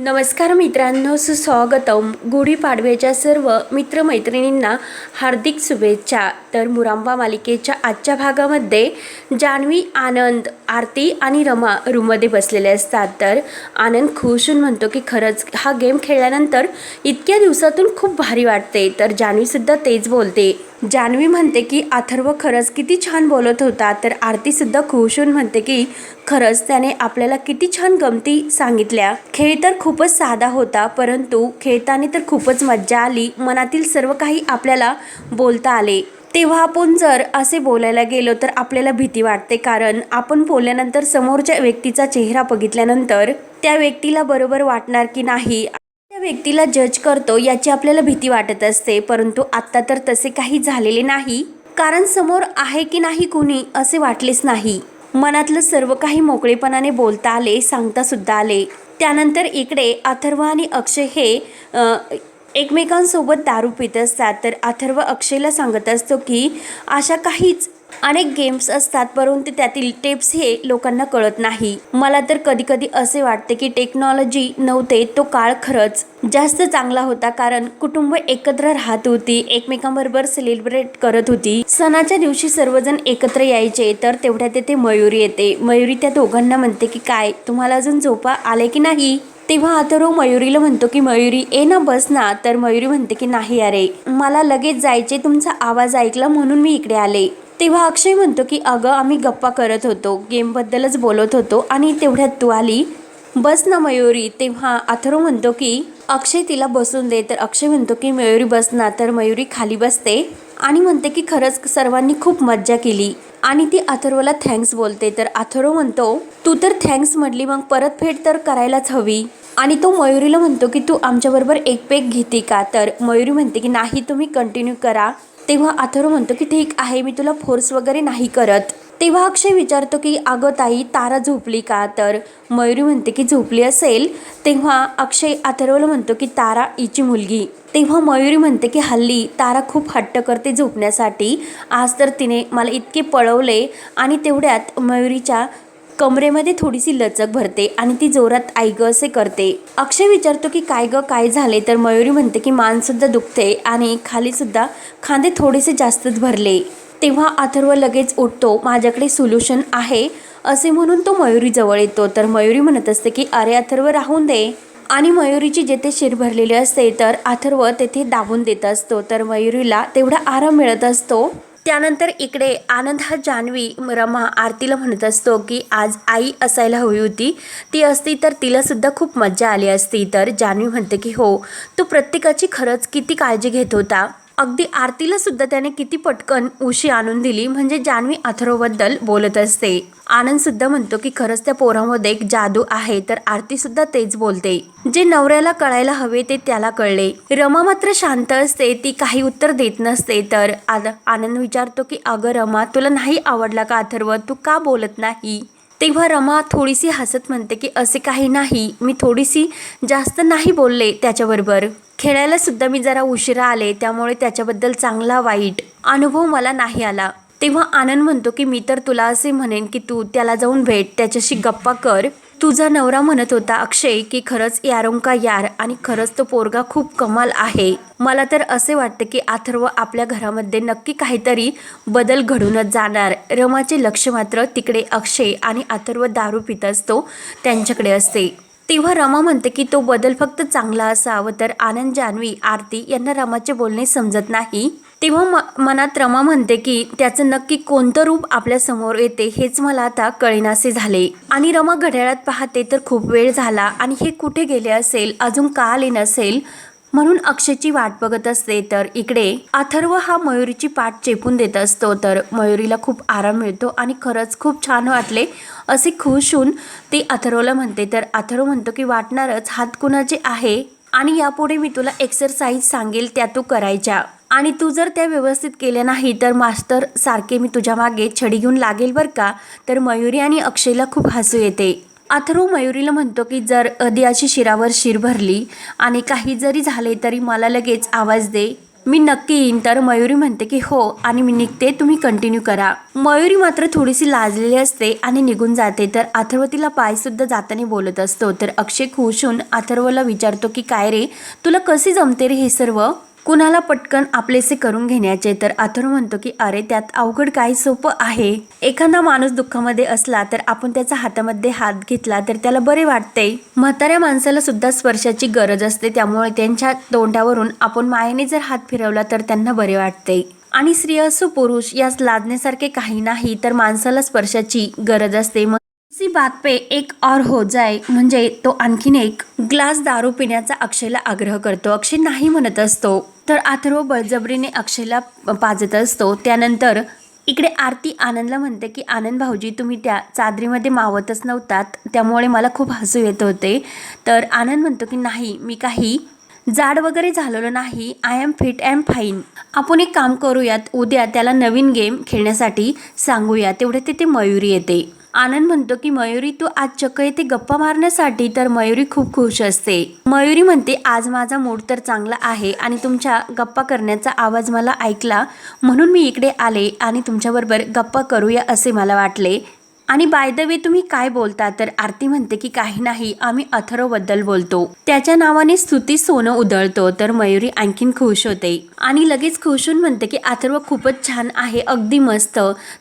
नमस्कार मित्रांनो सुस्वागतम गुढीपाडव्याच्या सर्व मित्रमैत्रिणींना हार्दिक शुभेच्छा. तर मुरांबा मालिकेच्या आजच्या भागामध्ये जान्हवी आनंद आरती आणि रमा रूममध्ये बसलेले असतात. तर आनंद खुशून होऊन म्हणतो की खरंच हा गेम खेळल्यानंतर इतक्या दिवसातून खूप भारी वाटते. तर जान्हवीसुद्धा तेच बोलते. जान्हवी म्हणते की अथर्व खरंच किती छान बोलत होता. तर आरतीसुद्धा खुश होऊन म्हणते की खरंच त्याने आपल्याला किती छान गमती सांगितल्या. खेळ तर खूपच साधा होता परंतु खेळताना तर खूपच मज्जा आली. मनातील सर्व काही आपल्याला बोलता आले. तेव्हा आपण जर असे बोलायला गेलो तर आपल्याला भीती वाटते कारण आपण बोलल्यानंतर समोरच्या व्यक्तीचा चेहरा बघितल्यानंतर त्या व्यक्तीला बरोबर वाटणार की नाही व्यक्तीला जज करतो याची आपल्याला भीती वाटत असते. परंतु आत्ता तर तसे काही झालेले नाही. कारण समोर आहे की नाही कुणी असे वाटलेच नाही. मनातलं सर्व काही मोकळेपणाने बोलता आले सांगता सुद्धा आले. त्यानंतर इकडे अथर्व आणि अक्षय हे एकमेकांसोबत दारू पित असतात. तर अथर्व अक्षयला सांगत असतो की अशा काहीच अनेक गेम्स असतात परंतु त्यातील टिप्स हे लोकांना कळत नाही. मला तर कधी कधी असे वाटते की टेक्नॉलॉजी नव्हते तो काळ खरंच जास्त चांगला होता कारण कुटुंब एकत्र राहत होती एकमेकांबरोबर सेलिब्रेट करत होती. सणाच्या दिवशी सर्वजण एकत्र यायचे तर तेवढ्या तेथे मयुरी येते. मयुरी त्या दोघांना म्हणते की काय तुम्हाला अजून झोपा आले की नाही? तेव्हा अथर्व मयुरीला म्हणतो की मयुरी ए ना बस ना. तर मयुरी म्हणते की नाही अरे मला लगेच जायचे तुमचा आवाज ऐकला म्हणून मी इकडे आले. तेव्हा अक्षय म्हणतो की अगं आम्ही गप्पा करत होतो गेमबद्दलच बोलत होतो आणि तेवढ्यात तू आली. बस ना मयुरी. तेव्हा अथरो म्हणतो की अक्षय तिला बसून दे. तर अक्षय म्हणतो की मयुरी बस ना. तर मयुरी खाली बसते आणि म्हणते की खरंच सर्वांनी खूप मज्जा केली. आणि ती अथर्वला थँक्स बोलते. तर अथर्व म्हणतो तू तर थँक्स म्हटली मग परतफेड तर करायलाच हवी. आणि तो मयुरीला म्हणतो की तू आमच्याबरोबर एक पेक घेते का? तर मयुरी म्हणते की नाही तुम्ही कंटिन्यू करा. तेव्हा अथर्व म्हणतो की ठीक आहे मी तुला फोर्स वगैरे नाही करत. तेव्हा अक्षय विचारतो की अगं ताई तारा झोपली का? तर मयुरी म्हणते की झोपली असेल. तेव्हा अक्षय अथर्वला म्हणतो की तारा हिची मुलगी. तेव्हा मयुरी म्हणते की हल्ली तारा खूप हट्ट करते झोपण्यासाठी. आज तर तिने मला इतके पळवले आणि तेवढ्यात मयुरीच्या कमरेमध्ये थोडीशी लचक भरते आणि ती जोरात आई ग असे करते. अक्षय विचारतो की काय ग काय झाले तर मयुरी म्हणते की मानसुद्धा दुखते आणि खालीसुद्धा खांदे थोडेसे जास्तच भरले. तेव्हा अथर्व लगेच उठतो माझ्याकडे सोल्युशन आहे. असे म्हणून तो मयुरीजवळ येतो. तर मयुरी म्हणत असते की अरे अथर्व राहून दे. आणि मयुरीची जेथे शिर भरलेली असते तर अथर्व तेथे दाबून देत असतो. तर मयुरीला तेवढा आराम मिळत असतो. त्यानंतर इकडे आनंद हा जान्हवी रमा आरतीला म्हणत असतो की आज आई असायला हवी होती. ती असती तर तिलासुद्धा खूप मज्जा आली असती. तर जान्हवी म्हणते की हो तू प्रत्येकाची खरंच किती काळजी घेत होता. अगदी आरतीला सुद्धा त्याने किती पटकन उशी आणून दिली म्हणजे जान्हवी अथर्वबद्दल बोलत असते. आनंद सुद्धा म्हणतो की खरंच त्या पोरामध्ये एक जादू आहे तर आरती सुद्धा तेच बोलते. जे नवऱ्याला कळायला हवे ते त्याला कळले. रमा मात्र शांत असते ती काही उत्तर देत नसते तर आद- आनंद विचारतो की अगं रमा तुला नाही आवडला का अथर्व? तू का बोलत नाही? तेव्हा रमा थोडीशी हसत म्हणते की असे काही नाही. मी थोडीशी जास्त नाही बोलले त्याच्याबरोबर. खेळायला सुद्धा मी जरा उशिरा आले त्यामुळे त्याच्याबद्दल चांगला वाईट अनुभव मला नाही आला. तेव्हा आनंद म्हणतो की मी तर तुला असे म्हणेन की तू त्याला जाऊन भेट. त्याच्याशी गप्पा कर. तुझा नवरा म्हणत होता अक्षय की खरंच यारोंका यार आणि खरंच तो पोरगा खूप कमाल आहे. मला तर असे वाटते की अथर्व आपल्या घरामध्ये नक्की काहीतरी बदल घडूनच जाणार. रमाचे लक्ष मात्र तिकडे अक्षय आणि अथर्व दारू पित असतो त्यांच्याकडे असते. तेव्हा रमा म्हणते की तो बदल फक्त चांगला असावं तर आनंद जान्हवी आरती यांना रमाचे बोलणे समजत नाही. तेव्हा म मनात रमा म्हणते की त्याचं नक्की कोणतं रूप आपल्यासमोर येते हेच मला आता कळेनासे झाले. आणि रमा घड्याळात पाहते तर खूप वेळ झाला आणि हे कुठे गेले असेल अजून का आले नसेल म्हणून अक्षयची वाट बघत असते. तर इकडे अथर्व हा मयुरीची पाठ चेपून देत असतो. तर मयुरीला खूप आराम मिळतो आणि खरंच खूप छान वाटले. असे खुश होऊन ते अथर्वला म्हणते. तर अथर्व म्हणतो की वाटणारच हात कुणाचे आहे? आणि यापुढे मी तुला एक्सरसाइज सांगेल त्या तू करायच्या. आणि तू जर त्या व्यवस्थित केल्या नाही तर मास्तर सारखे मी तुझ्या मागे छडी घेऊन लागेल बरं का? तर मयुरी आणि अक्षयला खूप हसू येते. अथर्व मयुरीला म्हणतो की जर अदियाची शिरावर शिर भरली आणि काही जरी झाले तरी मला लगेच आवाज दे. मी नक्की येईन. तर मयुरी म्हणते की हो आणि मी निघते. तुम्ही कंटिन्यू करा. मयुरी मात्र थोडीशी लाजलेली असते आणि निघून जाते. तर अथर्व तिला पायसुद्धा जाताना बोलत असतो. तर अक्षय खुश होऊन अथर्वला विचारतो की काय रे तुला कसे जमते रे हे सर्व? कुणाला पटकन आपलेसे करून घेण्याचे तर अथर्व म्हणतो की अरे त्यात अवघड काही सोपं आहे? एखादा माणूस दुःखामध्ये असला तर आपण त्याचा हातामध्ये हात घेतला तर त्याला बरे वाटते. म्हाताऱ्या माणसाला सुद्धा स्पर्शाची गरज असते त्यामुळे त्यांच्या तोंडावरून आपण मायेने जर हात फिरवला तर त्यांना बरे वाटते. आणि स्त्री असो पुरुष यास लादण्यासारखे काही नाही तर माणसाला स्पर्शाची गरज असते. मग सी बात पे एक और हो जाए म्हणजे तो आणखीन एक ग्लास दारू पिण्याचा अक्षयला आग्रह करतो. अक्षय नाही म्हणत असतो तर अथर्व बळजबरीने अक्षयला पाजत असतो. त्यानंतर इकडे आरती आनंदला म्हणते की आनंद भाऊजी तुम्ही त्या चादरीमध्ये मावतच नव्हतात त्यामुळे मला खूप हसू येत होते. तर आनंद म्हणतो की नाही मी काही जाड वगैरे झालेलं नाही I am fit and fine आपण एक काम करूयात उद्या त्याला नवीन गेम खेळण्यासाठी सांगूया. तेवढे तिथे मयुरी येते. आनंद म्हणतो की मयुरी तू आज चक्क येते गप्पा मारण्यासाठी तर मयुरी खूप खुश असते. मयुरी म्हणते आज माझा मूड तर चांगला आहे आणि तुमच्या गप्पा करण्याचा आवाज मला ऐकला म्हणून मी इकडे आले आणि तुमच्याबरोबर गप्पा करूया असे मला वाटले. आणि बाय द वे तुम्ही काय बोलता? तर आरती म्हणते की काही नाही आम्ही अथर्वबद्दल बोलतो. त्याच्या नावाने स्तुती सोनं उधळतो तर मयुरी आणखीन खुश होते. आणि लगेच खुश होऊन म्हणते की अथर्व खूपच छान आहे अगदी मस्त.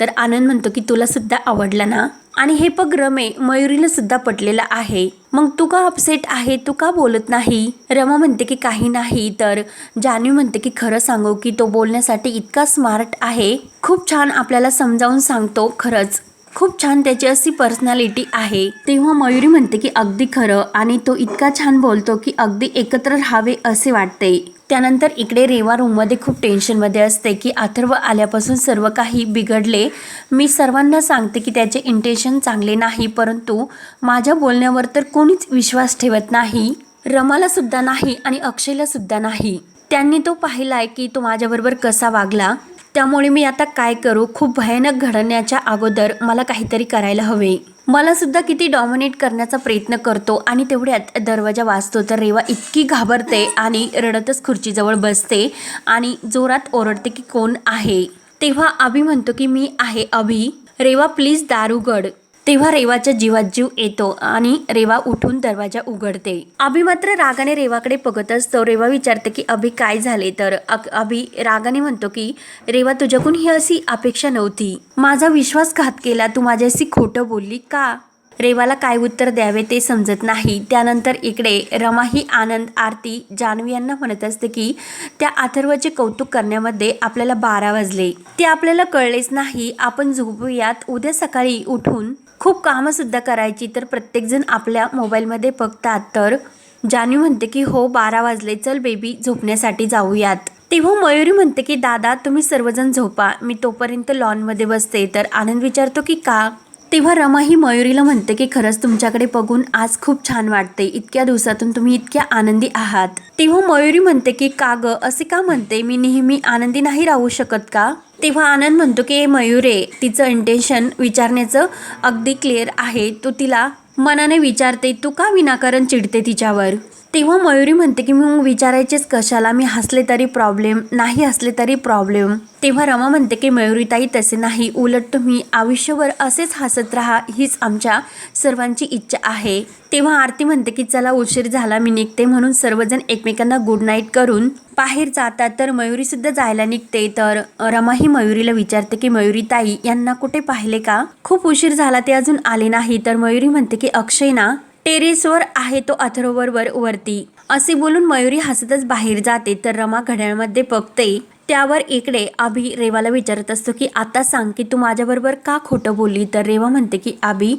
तर आनंद म्हणतो की तुला सुद्धा आवडला ना? आणि हे पग रमे मयुरीला सुद्धा पटलेलं आहे. मग तू का अपसेट आहे? तू का बोलत नाही? रमा म्हणते की काही नाही तर जान्हवी म्हणते की खरं सांगू की तो बोलण्यासाठी इतका स्मार्ट आहे. खूप छान आपल्याला समजावून सांगतो खरंच. खूप छान त्याची अशी पर्सनॅलिटी आहे. तेव्हा मयुरी म्हणते की अगदी खरं. आणि तो इतका छान बोलतो की अगदी एकत्र राहावे असे वाटते. त्यानंतर इकडे रेवा रूममध्ये खूप टेन्शनमध्ये असते की अथर्व आल्यापासून सर्व काही बिघडले. मी सर्वांना सांगते की त्याचे इंटेन्शन चांगले नाही परंतु माझ्या बोलण्यावर तर कोणीच विश्वास ठेवत नाही. रमालासुद्धा नाही आणि अक्षयलासुद्धा नाही. त्यांनी तो पाहिलाय की तो माझ्याबरोबर कसा वागला. त्यामुळे मी आता काय करू? खूप भयानक घडण्याच्या अगोदर मला काहीतरी करायला हवे. मला सुद्धा किती डॉमिनेट करण्याचा प्रयत्न करतो आणि तेवढ्यात दरवाजा वाजतो तर रेवा इतकी घाबरते आणि रडतच खुर्चीजवळ बसते आणि जोरात ओरडते की कोण आहे? तेव्हा अभि म्हणतो की मी आहे अभि. रेवा प्लीज दारुगड. तेव्हा रेवाच्या जीवात जीव येतो आणि रेवा उठून दरवाजा उघडते. अभि मात्र रागाने रेवाकडे बघत असतो. रेवा विचारते की अभि काय झाले? तर अक- अभि रागाने म्हणतो की रेवा तुझ्याकडून ही अशी अपेक्षा नव्हती. माझा विश्वासघात केला. तू माझ्याशी खोटं बोलली का? रेवाला काय उत्तर द्यावे ते समजत नाही. त्यानंतर इकडे रमा ही आनंद आरती जानवी यांना म्हणत असते की त्या अथर्वचे कौतुक करण्यामध्ये आपल्याला बारा वाजले. ते आपल्याला कळलेच नाही. आपण झोपूयात. उद्या सकाळी उठून खूप कामंसुद्धा करायची तर प्रत्येकजण आपल्या मोबाईलमध्ये बघतात. तर जानवी म्हणते की हो बारा वाजले. चल बेबी झोपण्यासाठी जाऊयात. तेव्हा मयुरी म्हणते की दादा तुम्ही सर्वजण झोपा. मी तोपर्यंत लॉनमध्ये बसते. तर आनंद विचारतो की का? तेव्हा रमा ही मयुरीला म्हणते की खरंच तुमच्याकडे बघून आज खूप छान वाटते. इतक्या दिवसातून तुम्ही इतक्या आनंदी आहात. तेव्हा मयुरी म्हणते की का ग? असे का म्हणते? मी नेहमी आनंदी नाही राहू शकत का? तेव्हा आनंद म्हणतो की मयुरे तिचं इंटेन्शन विचारण्याचं अगदी क्लिअर आहे. तो तिला मनाने विचारते. तू का विनाकारण चिडते तिच्यावर? तेव्हा मयुरी म्हणते की मग विचारायचेच कशाला? मी हसले तरी प्रॉब्लेम नाही हसले तरी प्रॉब्लेम तेव्हा रमा म्हणते की मयुरीताई तसे नाही. उलट तुम्ही आयुष्यभर असेच हसत राहा. हीच आमच्या सर्वांची इच्छा आहे. तेव्हा आरती म्हणते की चला उशीर झाला. मी निघते म्हणून सर्वजण एकमेकांना गुड नाईट करून बाहेर जातात. तर मयुरीसुद्धा जायला निघते. तर रमा ही मयुरीला विचारते की मयुरी ताई यांना कुठे पाहिले का? खूप उशीर झाला. ते अजून आले नाही. तर मयुरी म्हणते की अक्षय ना टेरेसवर आहे तो अथर्ववर वरती. असे बोलून मयुरी हसतच बाहेर जाते तर रमा घड्याळमध्ये बघते त्यावर इकडे अभि रेवाला विचारत असतो की आता सांग की तू माझ्याबरोबर का खोटं बोलली? तर रेवा म्हणते की अभि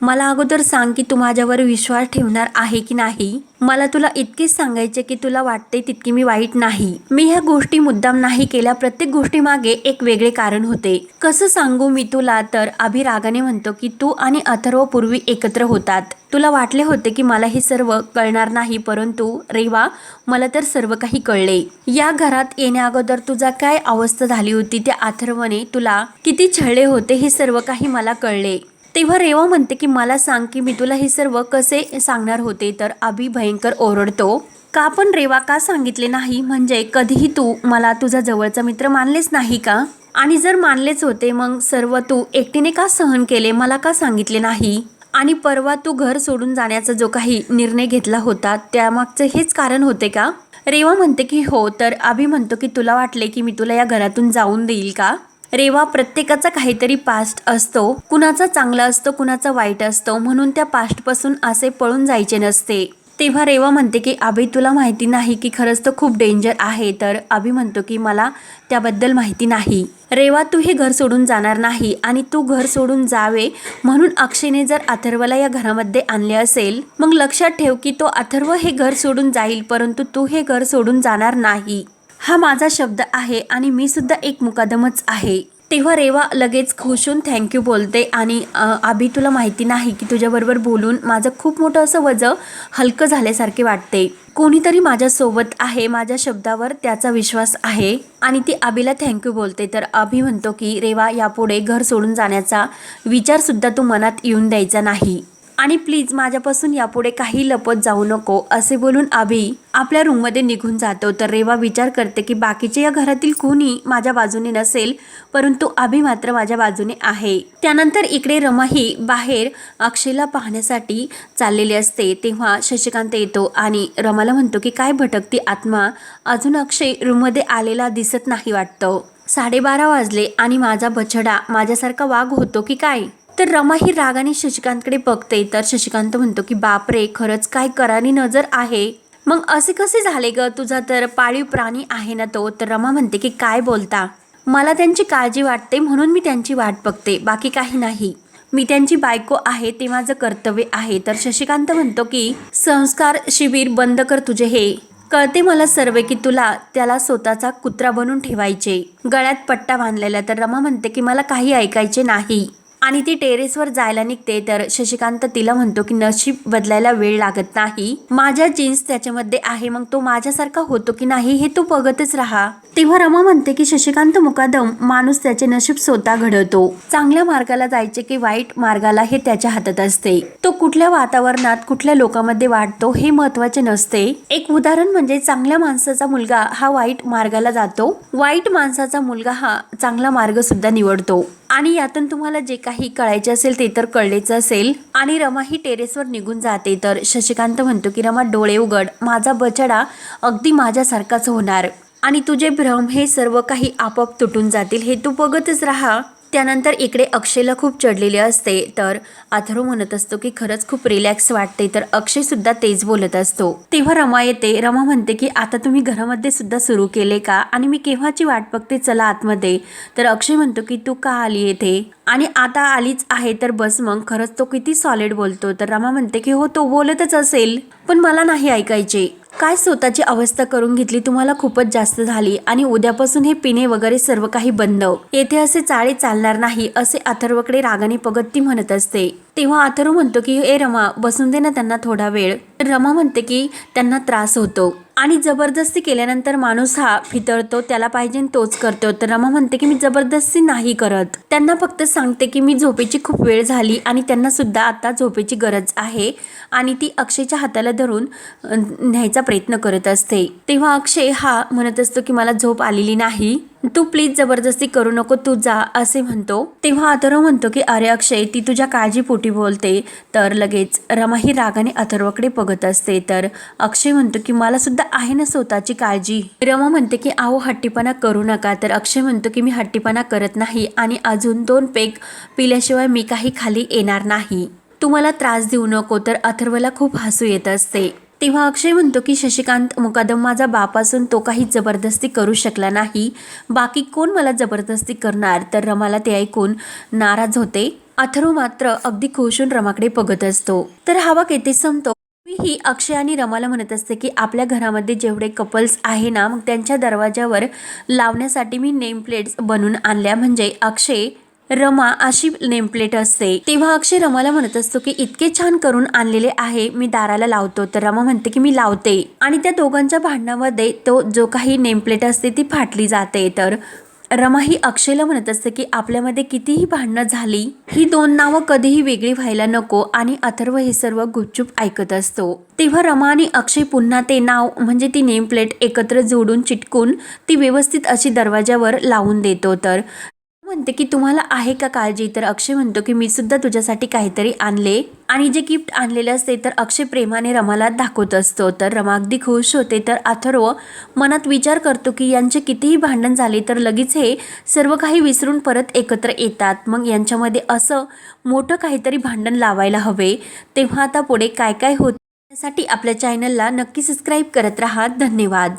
मला अगोदर सांग की तू माझ्यावर विश्वास ठेवणार आहे की नाही? मला तुला इतकेच सांगायचे की तुला वाटते तितकी मी वाईट नाही. मी ह्या गोष्टी मुद्दाम नाही केल्या. प्रत्येक गोष्टीमागे एक वेगळे कारण होते. कसं सांगू मी तुला? तर अभिरागाने म्हणतो की तू आणि अथर्व पूर्वी एकत्र होतात. तुला वाटले होते की मला हे सर्व कळणार नाही परंतु रेवा मला तर सर्व काही कळले. या घरात येण्या अगोदर तुझा काय अवस्था झाली होती? त्या अथर्वने तुला किती छळले होते हे सर्व काही मला कळले. तेव्हा रेवा म्हणते की मला सांग की मी तुला हे सर्व कसे सांगणार होते? तर अभि भयंकर ओरडतो का पण रेवा का सांगितले नाही? म्हणजे कधीही तू मला तुझा जवळचा मित्र मानलेच नाही का? आणि जर मानलेच होते मग सर्व तू एकटीने का सहन केले? मला का सांगितले नाही? आणि परवा तू घर सोडून जाण्याचा जो काही निर्णय घेतला होता त्यामागचं हेच कारण होते का? रेवा म्हणते की हो तर अभि म्हणतो की तुला वाटले की मी तुला या घरातून जाऊन देईल का? रेवा प्रत्येकाचा काहीतरी पास्ट असतो. कुणाचा चांगला असतो कुणाचा वाईट असतो म्हणून त्या पास्टपासून असे पळून जायचे नसते. तेव्हा रेवा म्हणते की अभि तुला माहिती नाही की खरंच तर खूप डेंजर आहे तर अभि म्हणतो की मला त्याबद्दल माहिती नाही. रेवा तू हे घर सोडून जाणार नाही आणि तू घर सोडून जावे म्हणून अक्षयने जर अथर्वला या घरामध्ये आणले असेल मग लक्षात ठेव की तो अथर्व हे घर सोडून जाईल परंतु तू हे घर सोडून जाणार नाही. हा माझा शब्द आहे आणि मी सुद्धा एक मुकादमच आहे. तेव्हा रेवा लगेच खुशून थँक्यू बोलते आणि आबी तुला माहिती नाही की तुझ्याबरोबर बोलून माझं खूप मोठं असं वजं हलकं झाल्यासारखे वाटते. कोणीतरी माझ्यासोबत आहे माझ्या शब्दावर त्याचा विश्वास आहे आणि ती आबीला थँक्यू बोलते. तर अभि म्हणतो की रेवा यापुढे घर सोडून जाण्याचा विचारसुद्धा तू मनात येऊन द्यायचा नाही. आणि प्लीज माझ्यापासून यापुढे काही लपत जाऊ नको असे बोलून अभि आपल्या रूममध्ये निघून जातो. तर रेवा विचार करते की बाकीचे या घरातील कोणी माझ्या बाजूने नसेल परंतु अभि मात्र माझ्या बाजूने आहे. त्यानंतर इकडे रमाही बाहेर अक्षयला पाहण्यासाठी चाललेली असते. तेव्हा शशिकांत येतो आणि रमाला म्हणतो की काय भटकती आत्मा? अजून अक्षय रूममध्ये आलेला दिसत नाही वाटतं. साडेबारा वाजले आणि माझा बछडा माझ्यासारखा वाघ होतो की काय? तर रमा ही रागाने शशिकांतकडे बघते. तर शशिकांत म्हणतो की बापरे खरंच काय करानी नजर आहे. मग असे कसे झाले ग? तुझा तर पाळीव प्राणी आहे ना तो. तर रमा म्हणते की काय बोलता? मला त्यांची काळजी वाटते म्हणून मी त्यांची वाट बघते. बाकी काही नाही. मी त्यांची बायको आहे ते माझं कर्तव्य आहे. तर शशिकांत म्हणतो की संस्कार शिबिर बंद कर तुझे हे. कळते मला सर्व की तुला त्याला स्वतःचा कुत्रा बनून ठेवायचे. गळ्यात पट्टा बांधलेला तर रमा म्हणते की मला काही ऐकायचे नाही. आणि ती टेरेसवर जायला निघते तर शशिकांत तिला म्हणतो की नशीब बदलायला वेळ लागत नाही. माझ्या जीन्स त्याच्यामध्ये आहे मग तो माझ्यासारखा होतो की नाही हे तू बघतच राहा. तेव्हा रमा म्हणते की शशिकांत मुकादम माणूस त्याचे नशीब स्वतः घडवतो. चांगल्या मार्गाला जायचे की वाईट मार्गाला हे त्याच्या हातात असते. तो कुठल्या वातावरणात कुठल्या लोकांमध्ये वाढतो हे महत्त्वाचे नसते. एक उदाहरण म्हणजे चांगल्या माणसाचा मुलगा हा वाईट मार्गाला जातो. वाईट माणसाचा मुलगा हा चांगला मार्ग सुद्धा निवडतो. आणि यातून तुम्हाला जे काही कळायचे असेल ते तर कळलेच असेल. आणि रमा ही टेरेसवर निघून जाते. तर शशिकांत म्हणतो की रमा डोळे उघड. माझा बछडा अगदी माझ्यासारखाच होणार. आणि तुझे भ्रम हे सर्व काही आपोआप तुटून जातील. हे तू बघतच राहा. त्यानंतर इकडे अक्षयला खूप चढलेले असते. तर अथर्व म्हणत असतो की खरंच खूप रिलॅक्स वाटते. तर अक्षय सुद्धा तेच बोलत असतो. तेव्हा रमा येते. रमा म्हणते की आता तुम्ही घरामध्ये सुद्धा सुरू केले का? आणि मी केव्हाची वाट बघते? चला आतमध्ये. तर अक्षय म्हणतो की तू का आली येथे? आणि आता आलीच आहे तर बस मग. खरंच तो किती सॉलिड बोलतो. तर रमा म्हणते की हो तो बोलतच असेल. पण मला नाही ऐकायचे. काय स्वतःची अवस्था करून घेतली तुम्हाला खूपच जास्त झाली आणि उद्यापासून हे पिणे वगैरे सर्व काही बंद. येथे असे चाळे चालणार नाही असे अथर्वकडे रागाने पगत ती म्हणत असते. तेव्हा अथर्व म्हणतो की ए रमा बसून दे ना त्यांना थोडा वेळ. रमा म्हणते की त्यांना त्रास होतो. आणि जबरदस्ती केल्यानंतर माणूस हा फितळतो त्याला पाहिजे तोच करतो. तर रमा म्हणते की मी जबरदस्ती नाही करत. त्यांना फक्त सांगते की मी झोपेची खूप वेळ झाली आणि त्यांना सुद्धा आता झोपेची गरज आहे आणि ती अक्षयच्या हाताला धरून न्यायचा प्रयत्न करत असते. तेव्हा अक्षय हा म्हणत असतो की मला झोप आलेली नाही. तू प्लीज जबरदस्ती करू नको तू जा असे म्हणतो. तेव्हा अथर्व म्हणतो की अरे अक्षय ती तुझ्या काळजीपोटी बोलते. तर लगेच रमा ही रागाने अथर्वकडे बघत असते. तर अक्षय म्हणतो की मला सुद्धा आहे ना स्वतःची काळजी. रमा म्हणते की आहो हट्टीपणा करू नका. तर अक्षय म्हणतो की मी हट्टीपणा करत नाही आणि अजून दोन पेग पिल्याशिवाय मी काही खाली येणार नाही. तुम्हाला त्रास देऊ नको. तर अथर्वला खूप हसू येत असते. तेव्हा अक्षय म्हणतो की शशिकांत मुकादम माझा बाप असून तो काही जबरदस्ती करू शकला नाही. बाकी कोण मला जबरदस्ती करणार? तर रमाला ते ऐकून नाराज होते. अथर्व मात्र अगदी खुश होऊन रमाकडे बघत असतो. तर हा वाक येथे संपतो. मी ही अक्षय आणि रमाला म्हणत असते की आपल्या घरामध्ये जेवढे कपल्स आहे ना मग त्यांच्या दरवाजावर लावण्यासाठी मी नेम प्लेट्स बनवून आणल्या. म्हणजे अक्षय रमा अशी नेमप्लेट असते. तेव्हा अक्षय रमाला म्हणत असतो की इतके छान करून आणलेले आहे मी दाराला लावतो. तर रमा म्हणते की मी लावते. आणि त्या दोघांच्या भांडणामध्ये तो जो काही नेमप्लेट असते ती फाटली जाते. तर रमा ही अक्षयला म्हणत असते की आपल्यामध्ये कितीही भांडणं झाली ही दोन नावं कधीही वेगळी व्हायला नको आणि अथर्व हे सर्व गुपचूप ऐकत असतो. तेव्हा रमा आणि अक्षय पुन्हा ते नाव म्हणजे ती नेमप्लेट एकत्र जोडून चिटकून ती व्यवस्थित अशी दरवाजावर लावून देतो. तर म्हणते की तुम्हाला आहे का काळजी? तर अक्षय म्हणतो की मी सुद्धा तुझ्यासाठी काहीतरी आणले. आणि जे गिफ्ट आणलेले असते तर अक्षय प्रेमाने रमाला दाखवत असतो. तर रमा अगदी खुश होते. तर अथर्व मनात विचार करतो की यांचे कितीही भांडण झाले तर लगेच हे सर्व काही विसरून परत एकत्र येतात. मग यांच्यामध्ये असं मोठं काहीतरी भांडण लावायला हवे. तेव्हा आता पुढे काय काय होत त्यासाठी आपल्या चॅनलला नक्की सबस्क्राईब करत राहा. धन्यवाद.